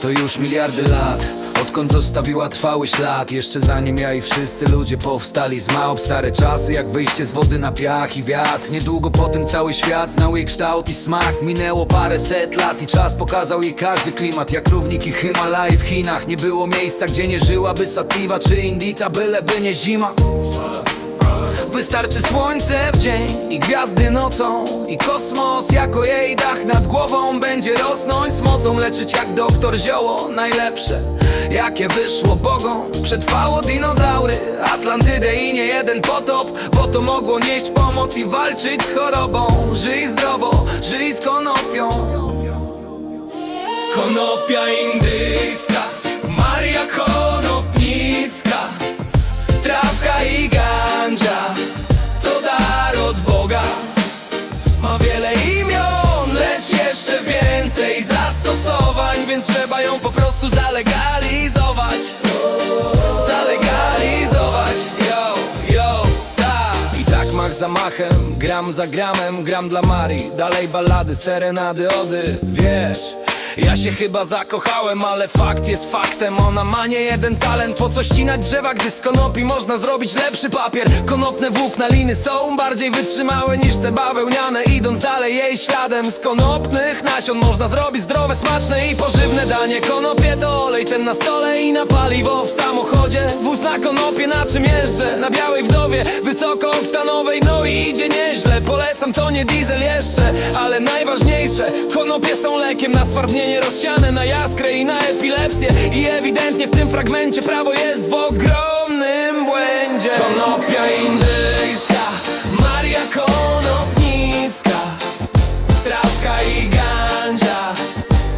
To już miliardy lat Odkąd zostawiła trwały ślad. Jeszcze zanim ja i wszyscy ludzie powstali z małp Stare czasy jak wyjście z wody na piach i wiatr. Niedługo po tym cały świat znał jej kształt i smak. Minęło parę set lat i czas pokazał jej każdy klimat Jak równiki Himalaj w Chinach. Nie było miejsca gdzie nie żyłaby sativa czy indica Byleby nie zima Wystarczy słońce w dzień i gwiazdy nocą. I kosmos jako jej dach nad głową Będzie rosnąć. Z mocą, leczyć jak doktor zioło. Najlepsze, jakie wyszło bogom. Przetrwało dinozaury, Atlantydę i nie jeden potop. Bo to mogło nieść pomoc i walczyć z chorobą. Żyj zdrowo, żyj z konopią. Konopia indyjska, Więc trzeba ją po prostu zalegalizować. Zalegalizować, yo, yo, ta I tak mach za machem, gram za gramem Gram dla Marii, dalej ballady, serenady, ody Wiesz, ja się chyba zakochałem, ale fakt jest faktem. Ona ma nie jeden talent, po co ścinać drzewa Gdy z konopi można zrobić lepszy papier? Konopne włókna liny są bardziej wytrzymałe niż te bawełniane. Idąc dalej jej śladem Z konopnych nasion można zrobić zdrowe, smaczne i pożywne danie. Konopie to olej ten na stole i na paliwo w samochodzie. Wóz na konopie na czym jeżdżę? Na białej wdowie, wysokooktanowej No i idzie nieźle, polecam to nie diesel jeszcze Ale najważniejsze, konopie są lekiem na stwardnienie Rozsiane na jaskrę i na epilepsję. I ewidentnie w tym fragmencie prawo jest w ogromnym błędzie. Konopia indyjska, Maria Konopnicka Trawka i gandzia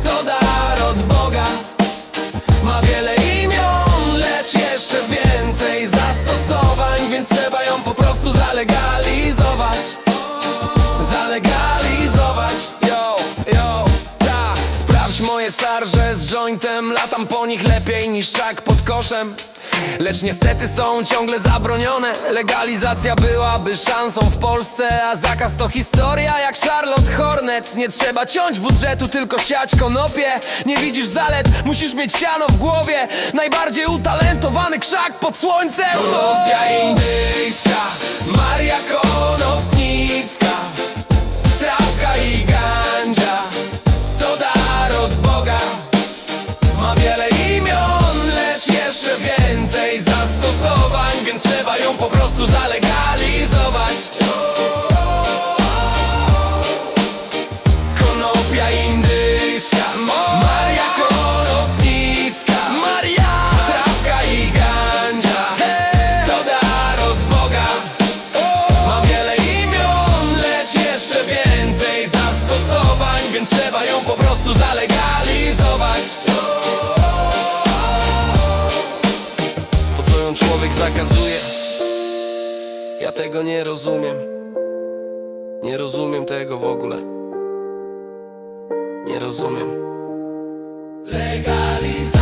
to dar od Boga. Ma wiele imion, lecz jeszcze więcej zastosowań Więc trzeba ją po prostu Zalegalizować, jointem Latam po nich lepiej niż szak pod koszem. Lecz niestety są ciągle zabronione. Legalizacja byłaby szansą w Polsce A zakaz to historia jak Charlotte Hornet Nie trzeba ciąć budżetu, tylko siać konopie. Nie widzisz zalet, musisz mieć siano w głowie. Najbardziej utalentowany krzak pod słońcem Konopia indyjska, Maria Konopnicka trzeba ją po prostu zalegalizować. Konopia indyjska Maria Konopnicka Maria Trawka i gandzia To dar od Boga. Ma wiele imion, lecz jeszcze więcej zastosowań Więc trzeba ją po prostu zalegalizować człowiek zakazuje? Ja tego nie rozumiem. Nie rozumiem tego w ogóle. Nie rozumiem. Legalizacja